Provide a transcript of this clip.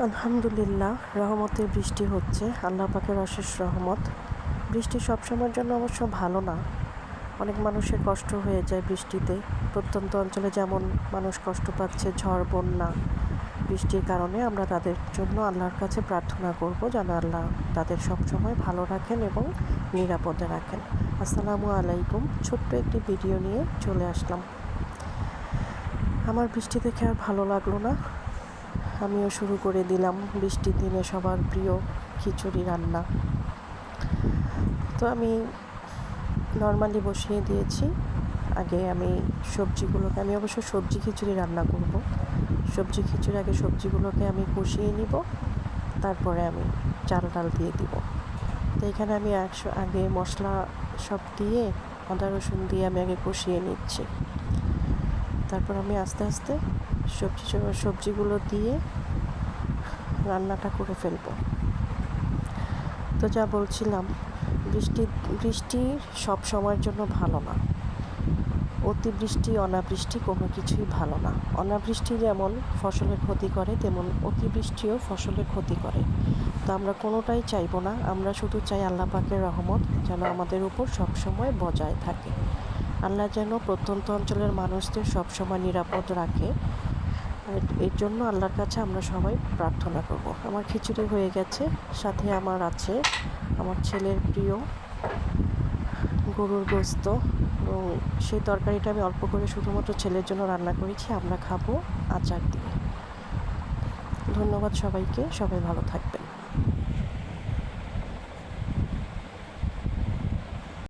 আলহামদুলিল্লাহ, রহমতের বৃষ্টি হচ্ছে। আল্লাহ পাকের অশেষ রহমত। বৃষ্টি সবসময়ের জন্য অবশ্য ভালো না। অনেক মানুষের কষ্ট হয়ে যায় বৃষ্টিতে। প্রত্যন্ত অঞ্চলে যেমন মানুষ কষ্ট পাচ্ছে, ঝড়, বন্যা, বৃষ্টির কারণে আমরা তাদের জন্য আল্লাহর কাছে প্রার্থনা করব যেন আল্লাহ তাদের সবসময় ভালো রাখেন এবং নিরাপদে রাখেন। আসসালামু আলাইকুম। ছোট্ট একটি ভিডিও নিয়ে চলে আসলাম। আমার বৃষ্টি দেখে আর ভালো লাগল না। আমিও শুরু করে দিলাম বৃষ্টির দিনে সবার প্রিয় খিচুড়ি রান্না। তো আমি নর্মালি বসিয়ে দিয়েছি। আগে আমি সবজিগুলোকে, আমি অবশ্য সবজি খিচুড়ি রান্না করব। সবজি খিচুড়ি, আগে সবজিগুলোকে আমি কষিয়ে নিব। তারপরে আমি চাল ডাল দিয়ে দিব। তো এখানে আমি একশো, আগে মশলা সব দিয়ে, আদা রসুন দিয়ে আমি আগে কষিয়ে নিচ্ছি। তারপর আমি আস্তে আস্তে সবজি সবজিগুলো দিয়ে রান্নাটা করে ফেলব। তো যা বলছিলাম, বৃষ্টি বৃষ্টি সব সময়ের জন্য ভালো না। অতিবৃষ্টি, অনাবৃষ্টি কোনো কিছুই ভালো না। অনাবৃষ্টি যেমন ফসলের ক্ষতি করে, তেমন অতিবৃষ্টিও ফসলের ক্ষতি করে। তো আমরা কোনোটাই চাইব না। আমরা শুধু চাই আল্লাহ পাকের রহমত যেন আমাদের উপর সবসময় বজায় থাকে। আল্লাহ যেন প্রত্যন্ত অঞ্চলের মানুষদের সবসময় নিরাপদ রাখে। এর জন্য আল্লাহর কাছে আমরা সবাই প্রার্থনা করব। আমার খিচুড়ি হয়ে গেছে, সাথে আমার আছে আমার ছেলের প্রিয় গরুর গোস্ত এবং সেই তরকারিটা আমি অল্প করে শুধুমাত্র ছেলের জন্য রান্না করেছি, আমরা খাব আচার দিয়ে। ধন্যবাদ সবাইকে, সবাই ভালো থাকবে